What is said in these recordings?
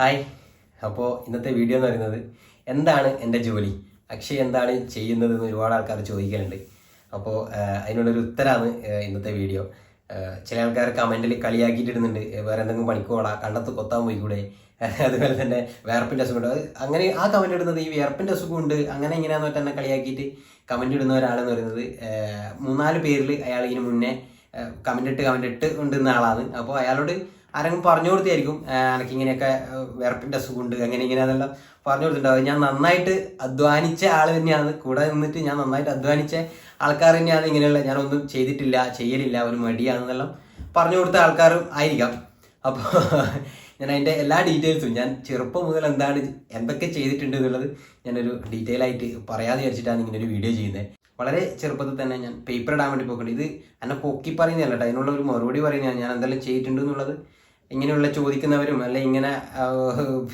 Hi. അപ്പോൾ ഇന്നത്തെ video എന്ന് പറയുന്നത് എന്താണ് എന്റെ ജോലി? അക്ഷയ് എന്താണ് ചെയ്യുന്നത് എന്ന് ഒരുപാട് ആൾക്കാർ ചോദിക്കലുണ്ട്. അപ്പോൾ അതിനുള്ളൊരു ഉത്തരമാണ് ഇന്നത്തെ വീഡിയോ ചില ആൾക്കാർ കമന്റിൽ കളിയാക്കിയിട്ടിടുന്നുണ്ട്. വേറെ എന്തെങ്കിലും പണിക്കോളാ കണ്ടത്ത് കൊത്താൻ പോയിക്കൂടെ? അതുപോലെ തന്നെ വേർപ്പിന്റെ അസുഖമുണ്ട് ഉണ്ട്. അങ്ങനെ ആ കമന്റ് ഇടുന്നത് ഈ വിയർപ്പിന്റെ അസുഖമുണ്ട് അങ്ങനെ ഇങ്ങനെയാന്ന് തന്നെ കളിയാക്കിയിട്ട് കമന്റ് ഇടുന്ന ഒരാളെന്ന് പറയുന്നത് മൂന്നാൽ പേരിൽ അയാൾ ഇതിന് മുന്നേ കമന്റ് ഇട്ട് കമന്റ് ഇട്ട് കൊണ്ടിരുന്ന ആളാണ്. അപ്പോൾ അയാളോട് ആരെങ്കിലും പറഞ്ഞു കൊടുത്തായിരിക്കും എനിക്ക് ഇങ്ങനെയൊക്കെ വിറപ്പിന്റെ അസുഖമുണ്ട് അങ്ങനെ ഇങ്ങനെ അതെല്ലാം പറഞ്ഞു കൊടുത്തിട്ടുണ്ടാവും ഞാൻ നന്നായിട്ട് അധ്വാനിച്ച ആൾ തന്നെയാണ്. കൂടെ നിന്നിട്ട് ഞാൻ നന്നായിട്ട് അധ്വാനിച്ച ആൾക്കാർ തന്നെയാണ് ഇങ്ങനെയുള്ള ഞാനൊന്നും ചെയ്തിട്ടില്ല ചെയ്യലില്ല ഒരു മടിയാണെന്നെല്ലാം പറഞ്ഞു കൊടുത്ത ആൾക്കാരും ആയിരിക്കാം. അപ്പോൾ ഞാൻ അതിന്റെ എല്ലാ ഡീറ്റെയിൽസും ഞാൻ ചെറുപ്പം മുതൽ എന്താണ് എന്തൊക്കെ ചെയ്തിട്ടുണ്ട് എന്നുള്ളത് ഞാനൊരു ഡീറ്റെയിൽ ആയിട്ട് പറയാതെ വിചാരിച്ചിട്ടാണ് ഇങ്ങനെ ഒരു വീഡിയോ ചെയ്യുന്നത് വളരെ ചെറുപ്പത്തിൽ തന്നെ ഞാൻ പേപ്പർ ഇടാൻ വേണ്ടി പോയിട്ടുണ്ട്. ഇത് എന്നെ പൊക്കി പറയുന്നതല്ല കേട്ടോ. അതിനുള്ള ഒരു മറുപടി പറയുന്നതാണ്. ഞാൻ എന്തെല്ലാം ചെയ്തിട്ടുണ്ട് എന്നുള്ളത് ഇങ്ങനെയുള്ള ചോദിക്കുന്നവരും അല്ലെ ഇങ്ങനെ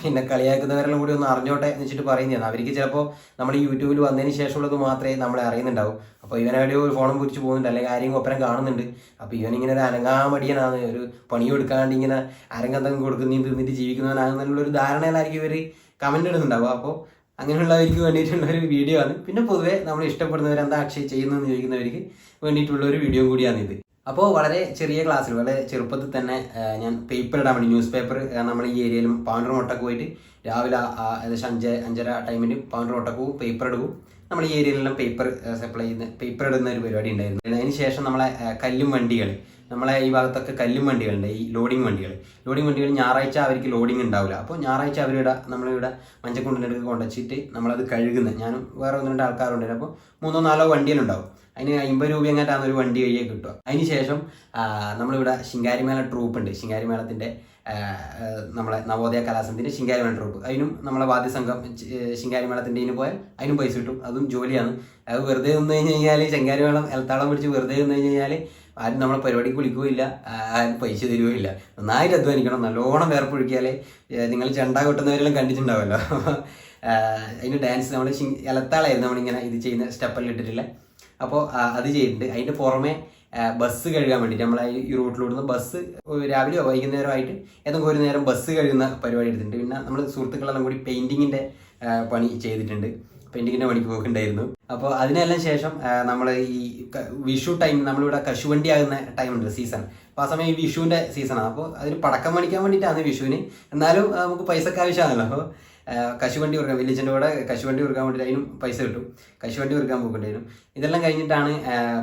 പിന്നെ കളിയാക്കുന്നവരെല്ലാം കൂടി ഒന്ന് അറിഞ്ഞോട്ടെ എന്ന് വെച്ചിട്ട് പറയുന്നതാണ്. അവർക്ക് ചിലപ്പോൾ നമ്മൾ യൂട്യൂബിൽ വന്നതിന് ശേഷമുള്ളത് മാത്രമേ നമ്മളെ അറിയുന്നുണ്ടാവും. അപ്പോൾ ഇവനവിടെ ഒരു ഫോണും പിടിച്ച് പോകുന്നുണ്ട് അല്ലെങ്കിൽ ആരെയും ഒപ്പരം കാണുന്നുണ്ട്. അപ്പോൾ ഇവൻ ഇങ്ങനെ ഒരു അനങ്ങാമടിയനാണ് ഒരു പണി കൊടുക്കാണ്ട് ഇങ്ങനെ അരങ്ങന്തം കൊടുക്കുന്നതും തിന്നിട്ട് ജീവിക്കുന്നവനാണെന്നുള്ള ഒരു ധാരണയിലായിരിക്കും ഇവർ കമന്റ് ഇടുന്നുണ്ടാവും അപ്പോൾ അങ്ങനെയുള്ളവർക്ക് വേണ്ടിയിട്ടുള്ള ഒരു വീഡിയോ ആണ്. പിന്നെ പൊതുവേ നമ്മൾ ഇഷ്ടപ്പെടുന്നവർ എന്താ അക്ഷയ് ചെയ്യുന്നതെന്ന് ചോദിക്കുന്നവർക്ക് വേണ്ടിയിട്ടുള്ള ഒരു വീഡിയോ കൂടിയാണ് ഇത് അപ്പോൾ വളരെ ചെറിയ ക്ലാസ്സിൽ വളരെ ചെറുപ്പത്തിൽ തന്നെ ഞാൻ പേപ്പർ ഇടാൻ വേണ്ടി ന്യൂസ് പേപ്പർ നമ്മൾ ഈ ഏരിയയിലും പൗണ്ടർ മുട്ടക്ക് പോയിട്ട് രാവിലെ ഏകദേശം അഞ്ച് അഞ്ചര ടൈമിന് പൗണ്ടർ മുട്ടക്ക് പോകും പേപ്പർ എടുക്കും നമ്മൾ ഈ ഏരിയയിലെല്ലാം പേപ്പർ സപ്ലൈ ചെയ്യുന്ന പേപ്പർ ഇടുന്ന ഒരു പരിപാടി ഉണ്ടായിരുന്നു. അതിന് ശേഷം നമ്മളെ കല്ലും വണ്ടികൾ നമ്മളെ ഈ ഭാഗത്തൊക്കെ കല്ലും വണ്ടികളുണ്ട് ഈ ലോഡിംഗ് വണ്ടികൾ ലോഡിംഗ് വണ്ടികൾ ഞായറാഴ്ച അവർക്ക് ലോഡിംഗ് ഉണ്ടാവില്ല. അപ്പോൾ ഞായറാഴ്ച അവരിവിടെ നമ്മളിവിടെ മഞ്ചക്കുണ്ടിന്റെ കൊണ്ടുവച്ചിട്ട് നമ്മളത് കഴുകുന്നത് ഞാനും വേറെ ഒന്ന് രണ്ട് ആൾക്കാരുണ്ടായിരുന്നു അപ്പോൾ മൂന്നോ നാലോ വണ്ടികളുണ്ടാവും. അതിന് അമ്പത് രൂപ എങ്ങാട്ടാണ് ഒരു വണ്ടി വഴിയെ കിട്ടുക. അതിന് ശേഷം ആ, നമ്മളിവിടെ ശിങ്കാരിമേള ട്രൂപ്പ് ഉണ്ട്. ശിങ്കാരിമേളത്തിന്റെ നമ്മളെ നവോദയ കലാസനത്തിന്റെ ശിങ്കാരിമേള ട്രൂപ്പ് അതിനും നമ്മളെ വാദ്യസംഘം ശിങ്കാരിമേളത്തിന്റെ ഇതിന് പോയാൽ അതിനും പൈസ കിട്ടും. അതും ജോലിയാണ്. അത് വെറുതെ നിന്ന് കഴിഞ്ഞ് കഴിഞ്ഞാൽ ശിങ്കാരിമേളം എലത്താളം പിടിച്ച് വെറുതെ നിന്ന് കഴിഞ്ഞ് കഴിഞ്ഞാൽ ആരും നമ്മളെ പരിപാടിക്ക് വിളിക്കുകയില്ല. ആരും പൈസ തരുകയില്ല. നന്നായിട്ട് അധ്വാനിക്കണം. നല്ലോണം വേർപ്പൊഴുക്കിയാലേ നിങ്ങൾ ചെണ്ട കൊട്ടുന്നവരെല്ലാം കണ്ടിട്ടുണ്ടാവുമല്ലോ അതിന് ഡാൻസ് നമ്മൾ എലത്താളായിരുന്നു നമ്മളിങ്ങനെ ഇത് ചെയ്യുന്ന സ്റ്റെപ്പെല്ലാം ഇട്ടിട്ടില്ല അപ്പോൾ അത് ചെയ്തിട്ടുണ്ട്. അതിന്റെ പുറമെ ബസ് കഴുകാൻ വേണ്ടിയിട്ട് നമ്മൾ ഈ റൂട്ടിലോടുന്ന ബസ് രാവിലെയോ വൈകുന്നേരമോ ആയിട്ട് ഏതെങ്കിലും ഒരു നേരം ബസ് കഴുകുന്ന പരിപാടി എടുത്തിട്ടുണ്ട്. പിന്നെ നമ്മൾ സുഹൃത്തുക്കളെല്ലാം കൂടി പെയിന്റിങ്ങിന്റെ പണി ചെയ്തിട്ടുണ്ട്. പെയിന്റിങ്ങിന്റെ പണിക്ക് പോക്കുണ്ടായിരുന്നു. അപ്പോൾ അതിനെല്ലാം ശേഷം നമ്മൾ ഈ വിഷു ടൈം നമ്മളിവിടെ കശുവണ്ടി ആകുന്ന ടൈമുണ്ട് സീസൺ അപ്പോൾ ആ സമയം ഈ വിഷുവിന്റെ സീസണാണ് അപ്പോൾ അതിന് പടക്കം മേടിക്കാൻ വേണ്ടിയിട്ടാണ് വിഷുവിന്. എന്നാലും നമുക്ക് പൈസക്ക് ആവശ്യമാണല്ലോ. അപ്പോൾ കശുവണ്ടി കൊടുക്കാൻ വില്ലേജിന്റെ കൂടെ കശുവണ്ടി കൊടുക്കാൻ വേണ്ടിയിട്ട് അതിനും പൈസ കിട്ടും. കശുവണ്ടി കൊടുക്കാൻ പോയിട്ടുണ്ടായിരുന്നു ഇതെല്ലാം കഴിഞ്ഞിട്ടാണ്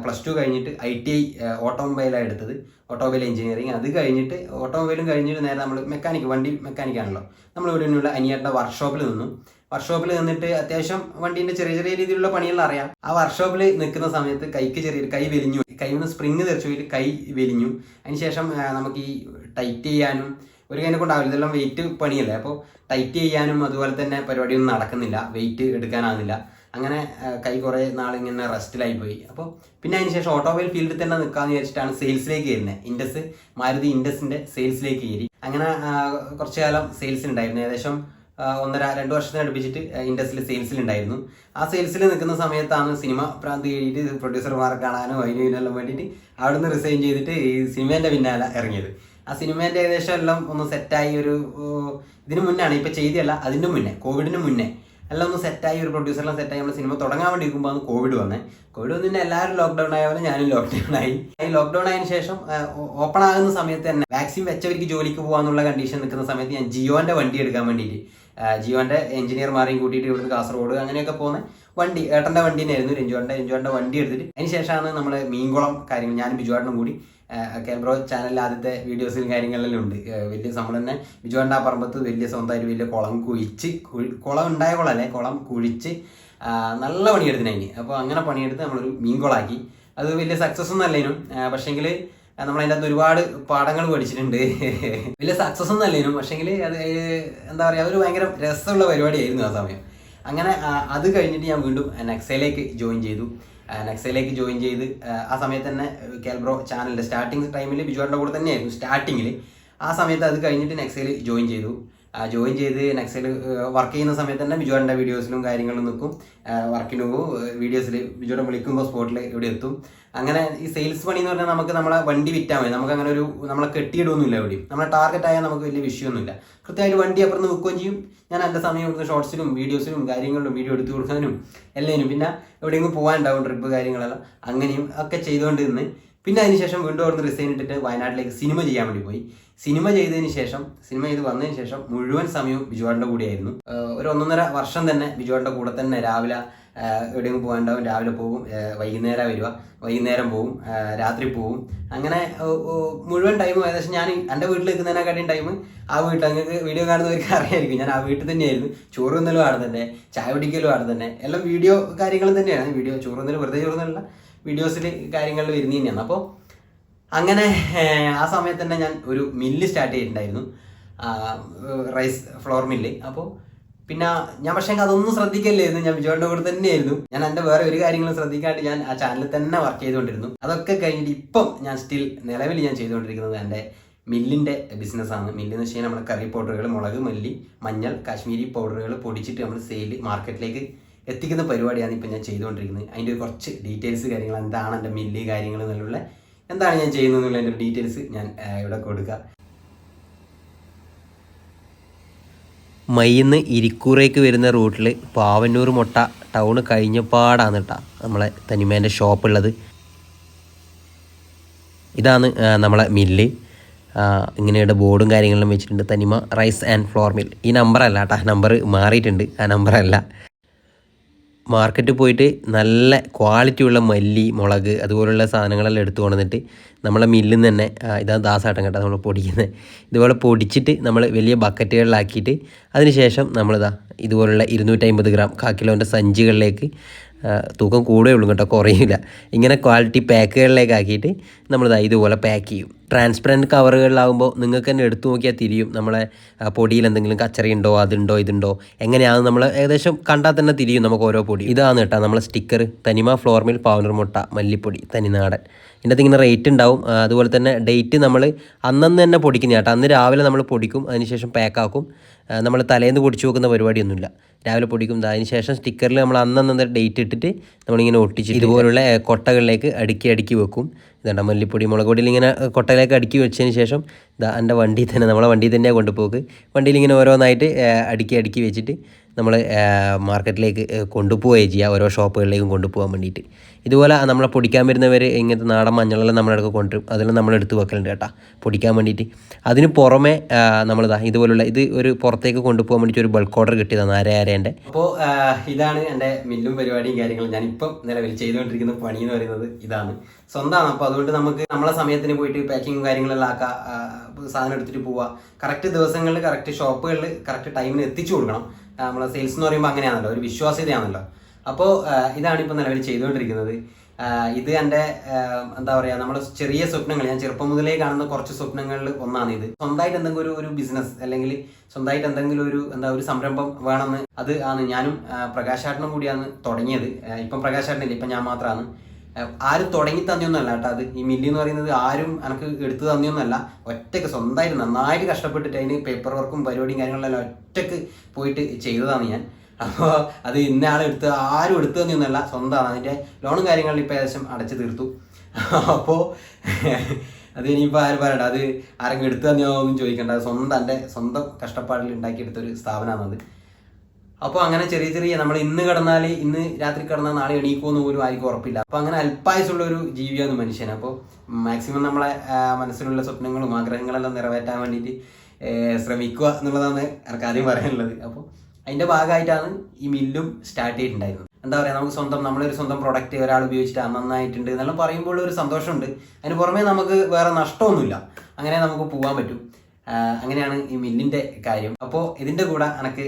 പ്ലസ് ടു കഴിഞ്ഞിട്ട് ഐ ടി ഐ ഓട്ടോമൊബൈലാണ് എടുത്തത്. ഓട്ടോമൊബൈൽ എഞ്ചിനീയറിങ് അത് കഴിഞ്ഞിട്ട് ഓട്ടോമൊബൈലും കഴിഞ്ഞിട്ട് നേരെ നമ്മൾ മെക്കാനിക് വണ്ടി മെക്കാനിക്കാണല്ലോ നമ്മൾ ഇവിടെ നിന്നുള്ള അനിയേട്ടന്റെ വർക്ക്ഷോപ്പിൽ നിന്നു. വർക്ക്ഷോപ്പിൽ നിന്നിട്ട് അത്യാവശ്യം വണ്ടീന്റെ ചെറിയ ചെറിയ രീതിയിലുള്ള പണിയെല്ലാം അറിയാം. ആ വർക്ക്ഷോപ്പിൽ നിൽക്കുന്ന സമയത്ത് കൈക്ക് ചെറിയൊരു കൈ വലിഞ്ഞു കൈ നിന്ന് സ്പ്രിങ് തെറിച്ചു കൈ വലിഞ്ഞു അതിനുശേഷം ശേഷം നമുക്ക് ഈ ടൈറ്റ് ചെയ്യാനും ഒരു കൈനെ കൊണ്ടാവില്ല ഇതെല്ലാം വെയിറ്റ് പണിയല്ലേ? അപ്പോൾ ടൈറ്റ് ചെയ്യാനും അതുപോലെ തന്നെ പരിപാടിയൊന്നും നടക്കുന്നില്ല. വെയിറ്റ് എടുക്കാനാകുന്നില്ല അങ്ങനെ കൈ കുറേ നാളിങ്ങനെ റെസ്റ്റിലായി പോയി. അപ്പോൾ പിന്നെ അതിന് ശേഷം ഓട്ടോമൊബൈൽ ഫീൽഡിൽ തന്നെ നിൽക്കാമെന്ന് വിചാരിച്ചിട്ടാണ് സെയിൽസിലേക്ക് കയറുന്നത് ഇൻഡസ് മാരുതി ഇൻഡസിന്റെ സെയിൽസിലേക്ക് കയറി. അങ്ങനെ കുറച്ച് കാലം സെയിൽസ് ഉണ്ടായിരുന്നു ഏകദേശം ഒന്നര രണ്ട് വർഷത്തിന് അടുപ്പിച്ചിട്ട് ഇൻഡസ്ട്രിയിൽ സെയിൽസിൽ ഉണ്ടായിരുന്നു ആ സെയിൽസിൽ നിൽക്കുന്ന സമയത്താണ് സിനിമ പ്രാന്തി കഴിഞ്ഞിട്ട് പ്രൊഡ്യൂസർമാരെ കാണാനും അതിന് ഇതിനെല്ലാം വേണ്ടിയിട്ട് അവിടുന്ന് റിസൈൻ ചെയ്തിട്ട് ഈ സിനിമേന്റെ പിന്നാലെ ഇറങ്ങിയത്. ആ സിനിമേന്റെ ഏകദേശം എല്ലാം ഒന്ന് സെറ്റായി ഒരു ഇതിന് മുന്നാണ് ഇപ്പം ചെയ്തല്ല അതിന്റെ മുന്നേ കോവിഡിന് മുന്നേ. എല്ലാം ഒന്ന് സെറ്റായി ഒരു പ്രൊഡ്യൂസറെല്ലാം സെറ്റായി നമ്മൾ സിനിമ തുടങ്ങാൻ വേണ്ടി ഇരിക്കുമ്പോൾ ആണ് കോവിഡ് വന്നേ കോവിഡ് വന്നിട്ട് എല്ലാവരും ലോക്ക്ഡൗൺ ആയ പോലെ ഞാനും ലോക്ക്ഡൗൺ ആയി. ഈ ലോക്ക്ഡൗൺ ആയതിനു ശേഷം ഓപ്പൺ ആകുന്ന സമയത്ത് തന്നെ വാക്സിൻ വെച്ചവർക്ക് ജോലിക്ക് പോകാനുള്ള കണ്ടീഷൻ നിൽക്കുന്ന സമയത്ത് ഞാൻ ജിയോന്റെ വണ്ടി എടുക്കാൻ വേണ്ടിയിട്ട് ജിയോന്റെ എഞ്ചിനീയർമാരെയും കൂട്ടിയിട്ട് ഇവിടുന്ന് കാസർഗോഡ് അങ്ങനെയൊക്കെ പോകുന്ന വണ്ടി ഏട്ടന്റെ വണ്ടി തന്നെയായിരുന്നു രഞ്ജുവാന്റെ രഞ്ജുവാന്റെ വണ്ടി എടുത്തിട്ട് അതിന് ശേഷമാണ് നമ്മൾ മീൻകുളം കാര്യങ്ങൾ ഞാനും ബിജുവാട്ടനും കൂടി കേബ്രോ ചാനലിൽ ആദ്യത്തെ വീഡിയോസിലും കാര്യങ്ങളിലും ഉണ്ട്. വലിയ നമ്മൾ തന്നെ ബിജുവാന്റെ ആ പറമ്പത്ത് വലിയ സ്വന്തമായിട്ട് വലിയ കുളം കുഴിച്ച് കുഴി- കുളം ഉണ്ടായ കുളമല്ലേ കുളം കുഴിച്ച് നല്ല പണിയെടുത്തിന് അതിന്. അപ്പോൾ അങ്ങനെ പണിയെടുത്ത് നമ്മളൊരു മീൻകുളാക്കി. അത് വലിയ സക്സസ് ഒന്നും അല്ലേനും. പക്ഷേങ്കിൽ നമ്മൾ അതിന്റെ അകത്ത് ഒരുപാട് പാഠങ്ങൾ പഠിച്ചിട്ടുണ്ട്. വലിയ സക്സസ് ഒന്നും അല്ലേനും പക്ഷേങ്കിൽ അത് എന്താ പറയുക അതൊരു ഭയങ്കര രസമുള്ള പരിപാടിയായിരുന്നു ആ സമയം. അങ്ങനെ അത് കഴിഞ്ഞിട്ട് ഞാൻ വീണ്ടും നെക്സയിലേക്ക് ജോയിൻ ചെയ്തു. നെക്സയിലേക്ക് ജോയിൻ ചെയ്ത് ആ, സമയത്ത് തന്നെ കേൽബ്രോ ചാനലിന്റെ സ്റ്റാർട്ടിങ് ടൈമിൽ ബിജുവാറിന്റെ കൂടെ തന്നെയായിരുന്നു സ്റ്റാർട്ടിങ്ങിൽ ആ സമയത്ത് അത് കഴിഞ്ഞിട്ട് നെക്സയിൽ ജോയിൻ ചെയ്തു. ജോയിൻ ചെയ്ത് നെക്സ്റ്റ് വർക്ക് ചെയ്യുന്ന സമയത്ത് തന്നെ ബിജോയുടെ വീഡിയോസിലും കാര്യങ്ങളും നിൽക്കും. വർക്കിന് പോകും. വീഡിയോസിൽ ബിജോടെ വിളിക്കുമ്പോൾ സ്പോട്ടിൽ ഇവിടെ എത്തും. അങ്ങനെ ഈ സെയിൽസ് പണി എന്ന് പറഞ്ഞാൽ നമുക്ക് നമ്മളെ വണ്ടി വിറ്റാൽ മതി. നമുക്ക് അങ്ങനെ ഒരു നമ്മളെ കെട്ടിയിടൊന്നുമില്ല എവിടെയും. നമ്മളെ ടാർഗറ്റ് ആയാൽ നമുക്ക് വലിയ വിഷയമൊന്നുമില്ല കൃത്യമായിട്ട് വണ്ടി അപ്പുറത്ത് നിൽക്കുകയും ചെയ്യും. ഞാൻ എന്റെ സമയം കൊടുക്കുന്ന ഷോർട്സിലും വീഡിയോസിലും കാര്യങ്ങളിലും വീഡിയോ എടുത്തു കൊടുക്കാനും എല്ലാം പിന്നെ എവിടെയെങ്കിലും പോകാനുണ്ടാവും ട്രിപ്പ് കാര്യങ്ങളെല്ലാം. അങ്ങനെയും ഒക്കെ ചെയ്തുകൊണ്ട് നിന്ന് പിന്നെ അതിനുശേഷം വീണ്ടും അവിടുന്ന് റിസൈൻ ഇട്ടിട്ട് വയനാട്ടിലേക്ക് സിനിമ ചെയ്യാൻ വേണ്ടി പോയി. സിനിമ ചെയ്തതിന് ശേഷം സിനിമ ചെയ്ത് വന്നതിന് ശേഷം മുഴുവൻ സമയവും ബിജുവാടിന്റെ കൂടെയായിരുന്നു. ഒരു ഒന്നൊന്നര വർഷം തന്നെ ബിജുവാടിന്റെ കൂടെ തന്നെ രാവിലെ എവിടെയെങ്കിലും പോകാനുണ്ടാവും രാവിലെ പോകും വൈകുന്നേരം വരിക വൈകുന്നേരം പോകും രാത്രി പോകും അങ്ങനെ മുഴുവൻ ടൈമും ഏകദേശം ഞാൻ എന്റെ വീട്ടിൽ നിൽക്കുന്നതിനെക്കാട്ടിയും ടൈം ആ വീട്ടിൽ നിങ്ങൾക്ക് വീഡിയോ കാണുന്നവർക്ക് അറിയായിരിക്കും. ഞാൻ ആ വീട്ടിൽ തന്നെയായിരുന്നു. ചോറ് അവിടെ തന്നെ ചായ കുടിക്കലും അവിടെ തന്നെ എല്ലാം വീഡിയോ കാര്യങ്ങളും തന്നെയാണ്. വീഡിയോ ചോറ് വെറുതെ ചോറ് വീഡിയോസിൽ കാര്യങ്ങളിൽ വരുന്ന തന്നെയാണ്. അപ്പോൾ അങ്ങനെ ആ സമയത്ത് തന്നെ ഞാൻ ഒരു മില്ല് സ്റ്റാർട്ട് ചെയ്തിട്ടുണ്ടായിരുന്നു. Rice flour mill. അപ്പോൾ പിന്നെ ഞാൻ പക്ഷേ അതൊന്നും ശ്രദ്ധിക്കല്ലായിരുന്നു ഞാൻ വിജയോന്റെ കൂടെ തന്നെയായിരുന്നു. ഞാൻ എന്റെ വേറെ ഒരു കാര്യങ്ങളും ശ്രദ്ധിക്കാണ്ട് ഞാൻ ആ ചാനലിൽ തന്നെ വർക്ക് ചെയ്തുകൊണ്ടിരുന്നു. അതൊക്കെ കഴിഞ്ഞിട്ട് ഇപ്പം ഞാൻ സ്റ്റിൽ നിലവിൽ ഞാൻ ചെയ്തുകൊണ്ടിരിക്കുന്നത് എന്റെ മില്ലിന്റെ ബിസിനസ്സാണ് മില്ല് എന്ന് വെച്ച് കഴിഞ്ഞാൽ നമ്മുടെ കറി പൗഡറുകൾ മുളക് മല്ലി മഞ്ഞൾ കാശ്മീരി പൗഡറുകൾ പൊടിച്ചിട്ട് നമ്മൾ സെയിൽ മാർക്കറ്റിലേക്ക് എത്തിക്കുന്ന പരിപാടിയാണ് ഇപ്പം ഞാൻ ചെയ്തുകൊണ്ടിരിക്കുന്നത്. അതിന്റെ കുറച്ച് ഡീറ്റെയിൽസ് കാര്യങ്ങൾ എന്താണ് എന്റെ മില്ല് കാര്യങ്ങൾ എന്നുള്ള എന്താണ് ഞാൻ ചെയ്യുന്നത് ഡീറ്റെയിൽസ് ഞാൻ ഇവിടെ കൊടുക്കുക മയ്യിന്ന് ഇരിക്കൂറേക്ക് വരുന്ന റൂട്ടിൽ പാവന്നൂർ മുട്ട ടൗൺ കഴിഞ്ഞപ്പാടാണ് കേട്ടോ നമ്മളെ തനിമേന്റെ ഷോപ്പ് ഉള്ളത് ഇതാണ് നമ്മളെ മില്ല് ഇങ്ങനെയുടെ ബോർഡും കാര്യങ്ങളും വെച്ചിട്ടുണ്ട് തനിമ റൈസ് ആൻഡ് ഫ്ലോർ മിൽ ഈ നമ്പറല്ല കേട്ടോ നമ്പർ മാറിയിട്ടുണ്ട് ആ നമ്പറല്ല മാർക്കറ്റിൽ പോയിട്ട് നല്ല ക്വാളിറ്റിയുള്ള മല്ലി മുളക് അതുപോലുള്ള സാധനങ്ങളെല്ലാം എടുത്തു കൊണ്ടുവന്നിട്ട് നമ്മളെ മില്ലിൽ നിന്ന് തന്നെ ഇതാണ് ഇതാ ദാസാട്ടം കേട്ടോ നമ്മൾ പൊടിക്കുന്നത് ഇതുപോലെ പൊടിച്ചിട്ട് നമ്മൾ വലിയ ബക്കറ്റുകളിലാക്കിയിട്ട് അതിനുശേഷം നമ്മളിതാ ഇതുപോലുള്ള ഇരുന്നൂറ്റമ്പത് ഗ്രാം കാക്കിലോന്റെ സഞ്ചികളിലേക്ക് തൂക്കം കൂടെ ഉള്ളൂ കേട്ടോ കുറയില്ല. ഇങ്ങനെ ക്വാളിറ്റി പാക്കുകളിലേക്ക് ആക്കിയിട്ട് നമ്മളിതാ ഇതുപോലെ പാക്ക് ചെയ്യും. ട്രാൻസ്പെറന്റ് കവറുകളിലാകുമ്പോൾ നിങ്ങൾക്ക് തന്നെ എടുത്തു നോക്കിയാൽ തിരിയും. നമ്മളെ പൊടിയിൽ എന്തെങ്കിലും കച്ചറയുണ്ടോ അതുണ്ടോ ഇതുണ്ടോ എങ്ങനെയാണ് നമ്മൾ ഏകദേശം കണ്ടാൽ തന്നെ തിരിയും നമുക്ക് ഓരോ പൊടി. ഇതാണ് കേട്ടോ നമ്മളെ സ്റ്റിക്കർ തനിമ ഫ്ലോർമിൽ പൗഡർ മുട്ട മല്ലിപ്പൊടി തനിനാടൻ. ഇതിന്റെ അകത്ത് ഇങ്ങനെ റേറ്റ് ഉണ്ടാവും. അതുപോലെ തന്നെ ഡേറ്റ് നമ്മൾ അന്നന്ന് തന്നെ പൊടിക്കുന്ന കേട്ടോ. അന്ന് രാവിലെ നമ്മൾ പൊടിക്കും അതിനുശേഷം പാക്കാക്കും നമ്മൾ തലേന്ന് പൊടിച്ചു വെക്കുന്ന പരിപാടിയൊന്നുമില്ല. രാവിലെ പൊടിക്കും. അതിന് ശേഷം സ്റ്റിക്കറിൽ നമ്മൾ അന്നന്ന് ഡേറ്റ് ഇട്ടിട്ട് നമ്മളിങ്ങനെ ഒട്ടിച്ച് ഇതുപോലുള്ള കൊട്ടകളിലേക്ക് അടുക്കി അടുക്കി വെക്കും. ഇതാണ്ട മല്ലിപ്പൊടി മുളക് പൊടിയിൽ ഇങ്ങനെ കൊട്ടകളിലേക്ക് അടുക്കി വെച്ചതിന് ശേഷം ഇതാ എന്റെ വണ്ടിയിൽ തന്നെ നമ്മളെ വണ്ടിയിൽ തന്നെയാണ് കൊണ്ടുപോക്ക്. വണ്ടിയിൽ ഇങ്ങനെ ഓരോന്നായിട്ട് അടുക്കി അടുക്കി വെച്ചിട്ട് നമ്മൾ മാർക്കറ്റിലേക്ക് കൊണ്ടുപോവുകയും ചെയ്യുക ഓരോ ഷോപ്പുകളിലേക്കും കൊണ്ടുപോകാൻ വേണ്ടിയിട്ട്. ഇതുപോലെ നമ്മളെ പൊടിക്കാൻ വരുന്നവർ ഇങ്ങനത്തെ നാടൻ മഞ്ഞളെല്ലാം നമ്മുടെ അടുത്ത് കൊണ്ടുവരും. അതെല്ലാം നമ്മൾ എടുത്ത് വെക്കലുണ്ട് കേട്ടോ. പൊടിക്കാൻ വേണ്ടിയിട്ട്. അതിന് പുറമെ നമ്മളിതാ ഇതുപോലുള്ള ഇത് ഒരു പുറത്തേക്ക് കൊണ്ടുപോകാൻ വേണ്ടിയിട്ട് ഒരു ബൾക്ക് ഓർഡർ കിട്ടിയതാണ് അര അരേന്റെ അപ്പോൾ ഇതാണ് എന്റെ മില്ലും പരിപാടിയും കാര്യങ്ങളും. ഞാൻ ഞാനിപ്പം നിലവിൽ ചെയ്തുകൊണ്ടിരിക്കുന്ന പണി എന്ന് പറയുന്നത് ഇതാണ്. സ്വന്തമാണ് അപ്പോൾ അതുകൊണ്ട് നമുക്ക് നമ്മളെ സമയത്തിന് പോയിട്ട് പാക്കിങ്ങും കാര്യങ്ങളെല്ലാം ആക്കാം. സാധനം എടുത്തിട്ട് പോവുക കറക്റ്റ് ദിവസങ്ങളിൽ കറക്റ്റ് ഷോപ്പുകളിൽ കറക്റ്റ് ടൈമിന് എത്തിച്ചു കൊടുക്കണം. നമ്മളെ സെയിൽസ് എന്ന് പറയുമ്പോൾ അങ്ങനെയാണല്ലോ. ഒരു വിശ്വാസ്യതയാണല്ലോ. അപ്പോൾ ഇതാണ് ഇപ്പോൾ നിലവിൽ ചെയ്തുകൊണ്ടിരിക്കുന്നത്. ഇത് എന്റെ എന്താ പറയുക നമ്മുടെ ചെറിയ സ്വപ്നങ്ങൾ. ഞാൻ ചെറുപ്പം മുതലേ കാണുന്ന കുറച്ച് സ്വപ്നങ്ങളിൽ ഒന്നാണ് ഇത്. സ്വന്തമായിട്ട് എന്തെങ്കിലും ഒരു ഒരു ബിസിനസ് അല്ലെങ്കിൽ സ്വന്തമായിട്ട് എന്തെങ്കിലും ഒരു എന്താ ഒരു സംരംഭം വേണമെന്ന് അത് ആണ് ഞാനും പ്രകാശാട്ടനും കൂടിയാണ് തുടങ്ങിയത്. ഇപ്പം പ്രകാശാട്ടനില്ല ഇപ്പം ഞാൻ മാത്രമാണ് ആരും തുടങ്ങി തന്നെയൊന്നുമല്ല കേട്ടോ അത്. ഈ മില്ലി എന്ന് പറയുന്നത് ആരും എനിക്ക് എടുത്തു തന്നെയൊന്നുമല്ല. ഒറ്റയ്ക്ക് സ്വന്തമായിട്ട് നന്നായിട്ട് കഷ്ടപ്പെട്ടിട്ട് അതിന് പേപ്പർ വർക്കും പരിപാടിയും കാര്യങ്ങളെല്ലാം ഒറ്റയ്ക്ക് പോയിട്ട് ചെയ്തതാണ് ഞാൻ. അപ്പോൾ അത് ഇന്ന ആൾ എടുത്ത് ആരും എടുത്തു തന്നെയൊന്നുമല്ല സ്വന്തമാണ് അതിന്റെ ലോണും കാര്യങ്ങളും ഇപ്പോൾ ഏകദേശം അടച്ചു തീർത്തു. അപ്പോൾ അത് ഇനിയിപ്പോൾ ആരും പറയണ്ട? അത് ആരെങ്കിലും എടുത്തു തന്നെയോ ഒന്നും ചോദിക്കേണ്ട. സ്വന്തം എന്റെ സ്വന്തം കഷ്ടപ്പാടിൽ ഉണ്ടാക്കിയെടുത്തൊരു സ്ഥാപനമാണത് അപ്പോൾ അങ്ങനെ ചെറിയ ചെറിയ നമ്മൾ ഇന്ന് കിടന്നാൽ ഇന്ന് രാത്രി കിടന്നാൽ നാളെ എണീക്കുമെന്ന് പോലും ആർക്കും ഉറപ്പില്ല. അപ്പോൾ അങ്ങനെ അല്പായുസുള്ള ഒരു ജീവിയാണ് മനുഷ്യൻ അപ്പോൾ മാക്സിമം നമ്മളെ മനസ്സിലുള്ള സ്വപ്നങ്ങളും ആഗ്രഹങ്ങളെല്ലാം നിറവേറ്റാൻ വേണ്ടിയിട്ട് ശ്രമിക്കുക എന്നുള്ളതാണ് എനിക്ക് ആദ്യം പറയാനുള്ളത്. അപ്പോൾ അതിന്റെ ഭാഗമായിട്ടാണ് ഈ മില്ലും സ്റ്റാർട്ട് ചെയ്തിട്ടുണ്ടായിരുന്നത്. എന്താ പറയുക നമുക്ക് സ്വന്തം നമ്മളൊരു സ്വന്തം പ്രൊഡക്റ്റ് ഒരാൾ ഉപയോഗിച്ചിട്ട് നന്നായിട്ടുണ്ട് എന്നെല്ലാം പറയുമ്പോൾ ഒരു സന്തോഷമുണ്ട്. അതിന് പുറമേ നമുക്ക് വേറെ നഷ്ടമൊന്നുമില്ല. അങ്ങനെ നമുക്ക് പോകാൻ പറ്റും. അങ്ങനെയാണ് ഈ മില്ലിന്റെ കാര്യം. അപ്പോൾ ഇതിന്റെ കൂടെ എനിക്ക്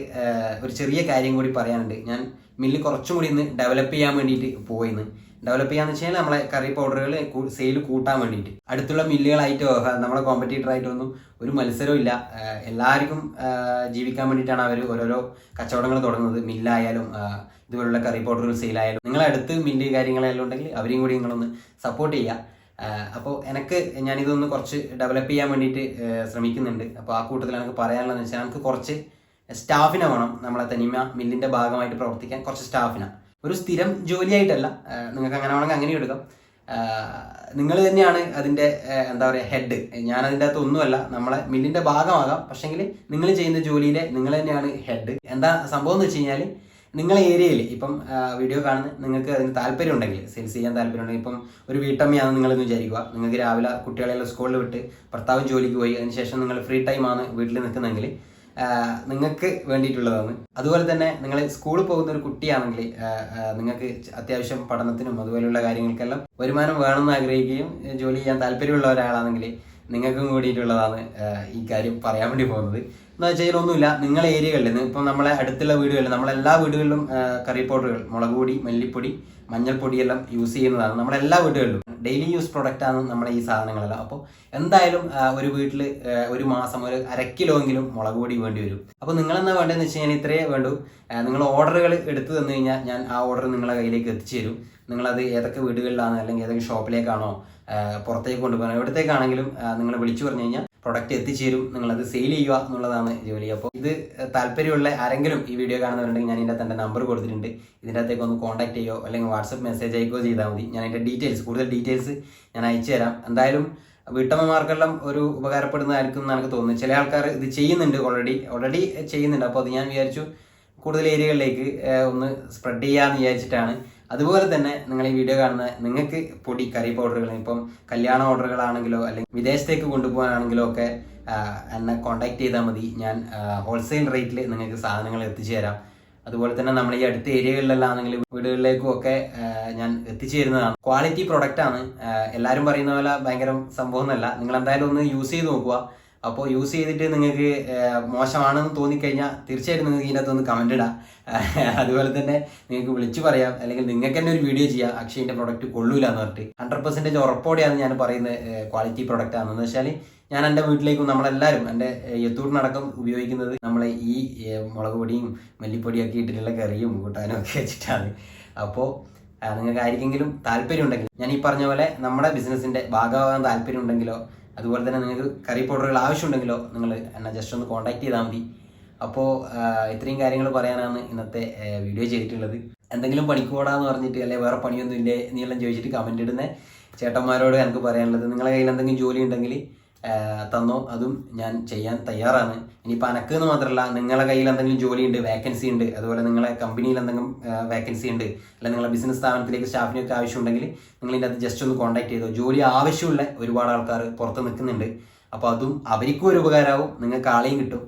ഒരു ചെറിയ കാര്യം കൂടി പറയാനുണ്ട്. ഞാൻ മില്ല് കുറച്ചും കൂടി ഇന്ന് ഡെവലപ്പ് ചെയ്യാൻ വേണ്ടിയിട്ട് പോയിന്ന്. ഡെവലപ്പ് ചെയ്യാന്ന് വെച്ച് കഴിഞ്ഞാൽ നമ്മളെ കറി പൗഡറുകൾ സെയിൽ കൂട്ടാൻ വേണ്ടിയിട്ട്. അടുത്തുള്ള മില്ലുകളായിട്ട് നമ്മളെ കോമ്പറ്റീറ്റർ ആയിട്ടോ ഒന്നും ഒരു മത്സരവും ഇല്ല. എല്ലാവർക്കും ജീവിക്കാൻ വേണ്ടിയിട്ടാണ് അവർ ഓരോരോ കച്ചവടങ്ങൾ തുടങ്ങുന്നത്. മില്ലായാലും ഇതുപോലുള്ള കറി പൗഡറുകൾ സെയിലായാലും നിങ്ങളെ അടുത്ത് മില്ല് കാര്യങ്ങളെല്ലാം ഉണ്ടെങ്കിൽ അവരെയും കൂടി നിങ്ങളൊന്ന് സപ്പോർട്ട് ചെയ്യുക അപ്പോൾ എനിക്ക് ഞാനിതൊന്ന് കുറച്ച് ഡെവലപ്പ് ചെയ്യാൻ വേണ്ടിയിട്ട് ശ്രമിക്കുന്നുണ്ട്. അപ്പോൾ ആ കൂട്ടത്തിൽ എനിക്ക് പറയാനുള്ളതെന്ന് വെച്ചാൽ എനിക്ക് കുറച്ച് സ്റ്റാഫിനെ വേണം നമ്മളെ തനിമ മില്ലിന്റെ ഭാഗമായിട്ട് പ്രവർത്തിക്കാൻ കുറച്ച് സ്റ്റാഫിനെ. ഒരു സ്ഥിരം ജോലിയായിട്ടല്ല നിങ്ങൾക്ക് അങ്ങനെ വേണമെങ്കിൽ അങ്ങനെ എടുക്കാം. നിങ്ങൾ തന്നെയാണ് അതിന്റെ എന്താ പറയുക ഹെഡ് ഞാൻ അതിന്റെ അകത്ത് ഒന്നുമല്ല നമ്മളെ മില്ലിന്റെ ഭാഗമാകാം. പക്ഷേങ്കിൽ നിങ്ങൾ ചെയ്യുന്ന ജോലിയിലെ നിങ്ങൾ തന്നെയാണ് ഹെഡ് എന്താ സംഭവം എന്ന് വെച്ച് കഴിഞ്ഞാൽ നിങ്ങളെ ഏരിയയിൽ ഇപ്പം വീഡിയോ കാണുന്ന നിങ്ങൾക്ക് അതിന് താല്പര്യം ഉണ്ടെങ്കിൽ സെയിൽസ് ചെയ്യാൻ താല്പര്യം ഉണ്ടെങ്കിൽ ഇപ്പം ഒരു വീട്ടമ്മയാണെന്ന് നിങ്ങളെന്ന് വിചാരിക്കുക. നിങ്ങൾക്ക് രാവിലെ കുട്ടികളെല്ലാം സ്കൂളിൽ വിട്ട് ഭർത്താവ് ജോലിക്ക് പോയി അതിനുശേഷം നിങ്ങൾ ഫ്രീ ടൈമാണ് വീട്ടിൽ നിൽക്കുന്നെങ്കിൽ ആ, നിങ്ങൾക്ക് വേണ്ടിയിട്ടുള്ളതാണ്. അതുപോലെ തന്നെ നിങ്ങൾ സ്കൂളിൽ പോകുന്ന ഒരു കുട്ടിയാണെങ്കിൽ നിങ്ങൾക്ക് അത്യാവശ്യം പഠനത്തിനും അതുപോലെയുള്ള കാര്യങ്ങൾക്കെല്ലാം വരുമാനം വേണമെന്ന് ആഗ്രഹിക്കുകയും ജോലി ചെയ്യാൻ താല്പര്യമുള്ള ഒരാളാണെങ്കിൽ നിങ്ങൾക്കും കൂടിയിട്ടുള്ളതാണ് ഈ കാര്യം പറയാൻ വേണ്ടി പോകുന്നത്. ഒന്നുമില്ല നിങ്ങളെ ഏരിയകളിൽ ഇപ്പം നമ്മളെ അടുത്തുള്ള വീടുകളിൽ നമ്മളെല്ലാ വീടുകളിലും കറി പൗഡറുകൾ മുളക് പൊടി മല്ലിപ്പൊടി മഞ്ഞൾപ്പൊടി എല്ലാം യൂസ് ചെയ്യുന്നതാണ് നമ്മളെല്ലാ വീടുകളിലും. ഡെയിലി യൂസ് പ്രൊഡക്റ്റ് ആണ് നമ്മുടെ ഈ സാധനങ്ങളെല്ലാം. അപ്പോൾ എന്തായാലും ഒരു വീട്ടിൽ ഒരു മാസം ഒരു അര കിലോ എങ്കിലും മുളക് പൊടി വേണ്ടി വരും. അപ്പോൾ നിങ്ങൾ എന്നാ വേണ്ടതെന്ന് വെച്ച് കഴിഞ്ഞാൽ ഇത്രയേ വേണ്ടൂ. നിങ്ങൾ ഓർഡറുകൾ എടുത്തു തന്നു കഴിഞ്ഞാൽ ഞാൻ ആ ഓർഡർ നിങ്ങളെ കയ്യിലേക്ക് എത്തിച്ചു തരും. നിങ്ങളത് ഏതൊക്കെ വീടുകളിലാണ് അല്ലെങ്കിൽ ഏതൊക്കെ ഷോപ്പിലേക്കാണോ പുറത്തേക്ക് കൊണ്ടുപോകണം എവിടത്തേക്കാണെങ്കിലും നിങ്ങൾ വിളിച്ചു പറഞ്ഞു കഴിഞ്ഞാൽ പ്രൊഡക്റ്റ് എത്തിച്ചേരും നിങ്ങളത് സെയിൽ ചെയ്യുക എന്നുള്ളതാണ് ജോലി. അപ്പോൾ ഇത് താല്പര്യമുള്ള ആരെങ്കിലും ഈ വീഡിയോ കാണുന്നവരുണ്ടെങ്കിൽ ഞാൻ ഇതിന്റെ തന്നെ നമ്പർ കൊടുത്തിട്ടുണ്ട്. ഇതിന്റെ അകത്തേക്ക് ഒന്ന് കോൺടാക്ട് ചെയ്യോ അല്ലെങ്കിൽ വാട്സപ്പ് മെസ്സേജ് അയക്കുകയോ ചെയ്താൽ മതി. ഞാൻ അതിന്റെ ഡീറ്റെയിൽസ് കൂടുതൽ ഡീറ്റെയിൽസ് ഞാൻ അയച്ചു തരാം. എന്തായാലും വീട്ടമ്മമാർക്കെല്ലാം ഒരു ഉപകാരപ്പെടുന്നതായിരിക്കും എന്ന് എനിക്ക് തോന്നുന്നു ചില ആൾക്കാർ ഇത് ചെയ്യുന്നുണ്ട് ഓൾറെഡി ഓൾറെഡി ചെയ്യുന്നുണ്ട്. അപ്പോൾ അത് ഞാൻ വിചാരിച്ചു കൂടുതൽ ഏരിയകളിലേക്ക് ഒന്ന് സ്പ്രെഡ് ചെയ്യാമെന്ന് വിചാരിച്ചിട്ടാണ്. അതുപോലെ തന്നെ നിങ്ങൾ ഈ വീഡിയോ കാണുന്ന നിങ്ങൾക്ക് പൊടി കറി പൗഡറുകൾ ഇപ്പം കല്യാണ ഓർഡറുകളാണെങ്കിലോ അല്ലെങ്കിൽ വിദേശത്തേക്ക് കൊണ്ടുപോകാനാണെങ്കിലോ ഒക്കെ എന്നെ കോൺടാക്ട് ചെയ്താൽ മതി. ഞാൻ ഹോൾസെയിൽ റേറ്റിൽ നിങ്ങൾക്ക് സാധനങ്ങൾ എത്തിച്ചു തരാം അതുപോലെ തന്നെ നമ്മൾ ഈ അടുത്ത ഏരിയകളിലെല്ലാണെങ്കിൽ വീടുകളിലേക്കും ഒക്കെ ഞാൻ എത്തിച്ചു തരുന്നതാണ് ക്വാളിറ്റി പ്രൊഡക്റ്റ് ആണ് എല്ലാവരും പറയുന്ന പോലെ ഭയങ്കര സംഭവമൊന്നുമല്ല നിങ്ങൾ എന്തായാലും ഒന്ന് യൂസ് ചെയ്ത് നോക്കുക. അപ്പോൾ യൂസ് ചെയ്തിട്ട് നിങ്ങൾക്ക് മോശമാണെന്ന് തോന്നിക്കഴിഞ്ഞാൽ തീർച്ചയായിട്ടും നിങ്ങൾക്ക് ഇതിനകത്ത് ഒന്ന് കമന്റ് ഇടാം. അതുപോലെ തന്നെ നിങ്ങൾക്ക് വിളിച്ചു പറയാം. അല്ലെങ്കിൽ നിങ്ങൾക്ക് തന്നെ ഒരു വീഡിയോ ചെയ്യാം. അക്ഷയിന്റെ പ്രൊഡക്റ്റ് കൊള്ളൂല എന്ന് പറഞ്ഞിട്ട്. ഹൺഡ്രഡ് പെർസെന്റേജ് ഉറപ്പോടെയാണ് ഞാൻ പറയുന്നത് ക്വാളിറ്റി പ്രൊഡക്റ്റ് ആണെന്ന്. വെച്ചാൽ ഞാൻ എന്റെ വീട്ടിലേക്കും നമ്മളെല്ലാവരും എന്റെ യത്തൂറിനടക്കം ഉപയോഗിക്കുന്നത് നമ്മൾ ഈ മുളക് പൊടിയും മല്ലിപ്പൊടിയും ഒക്കെ ഇട്ടിട്ടുള്ള കറിയും കൂട്ടാനും ഒക്കെ വെച്ചിട്ടാണ്. അപ്പോൾ നിങ്ങൾക്ക് ആർക്കെങ്കിലും താല്പര്യം ഉണ്ടെങ്കിൽ ഞാൻ ഈ പറഞ്ഞ പോലെ നമ്മുടെ ബിസിനസ്സിന്റെ ഭാഗമാകാൻ താല്പര്യം ഉണ്ടെങ്കിലോ അതുപോലെ തന്നെ നിങ്ങൾക്ക് കറി പൗഡറുകൾ ആവശ്യമുണ്ടെങ്കിലോ നിങ്ങൾ എന്നെ ജസ്റ്റ് ഒന്ന് കോൺടാക്ട് ചെയ്താൽ മതി. അപ്പോൾ ഇത്രയും കാര്യങ്ങൾ പറയാനാണ് ഇന്നത്തെ വീഡിയോ ചെയ്തിട്ടുള്ളത്. എന്തെങ്കിലും പണിക്കൂടാന്ന് പറഞ്ഞിട്ട് അല്ലെ വേറെ പണിയൊന്നും ഇല്ലേ എന്നെല്ലാം ചോദിച്ചിട്ട് കമന്റ് ഇടുന്ന. ചേട്ടന്മാരോട് എനിക്ക് പറയാനുള്ളത് നിങ്ങളുടെ കയ്യിൽ എന്തെങ്കിലും ജോലി ഉണ്ടെങ്കിൽ തന്നോ? അതും ഞാൻ ചെയ്യാൻ തയ്യാറാണ്. ഇനിയിപ്പോൾ അനക്ക് എന്ന് മാത്രമല്ല നിങ്ങളെ കയ്യിൽ എന്തെങ്കിലും ജോലി ഉണ്ട് വേക്കൻസി ഉണ്ട് അതുപോലെ നിങ്ങളെ കമ്പനിയിൽ എന്തെങ്കിലും വേക്കൻസി ഉണ്ട് അല്ലെങ്കിൽ നിങ്ങളെ ബിസിനസ് സ്ഥാപനത്തിലേക്ക് സ്റ്റാഫിനൊക്കെ ആവശ്യമുണ്ടെങ്കിൽ നിങ്ങൾ ഇതിന്റെ അത് ജസ്റ്റ് ഒന്ന് കോൺടാക്ട് ചെയ്തോ. ജോലി ആവശ്യമുള്ള ഒരുപാട് ആൾക്കാർ പുറത്ത് നിൽക്കുന്നുണ്ട്. അപ്പോൾ അതും അവർക്കും ഒരു ഉപകാരമാവും. നിങ്ങൾക്ക് ആളെയും കിട്ടും.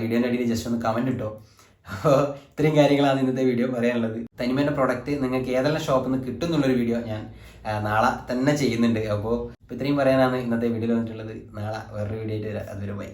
വീഡിയോന്റെ അടിയിൽ ജസ്റ്റ് ഒന്ന് കമന്റ് ഇട്ടോ. അപ്പോൾ ഇത്രയും കാര്യങ്ങളാണ് ഇന്നത്തെ വീഡിയോ പറയാനുള്ളത്. തനിമേന്റെ പ്രൊഡക്റ്റ് നിങ്ങൾക്ക് ഏതെല്ലാം ഷോപ്പിൽ നിന്ന് കിട്ടുന്നുള്ളൊരു വീഡിയോ ഞാൻ നാളെ തന്നെ ചെയ്യുന്നുണ്ട്. അപ്പോൾ ഇത്രയും പറയാനാണ് ഇന്നത്തെ വീഡിയോയിൽ വന്നിട്ടുള്ളത്. നാളെ വേറൊരു വീഡിയോ ആയിട്ട് വരാം. അതുവരെ ബൈ.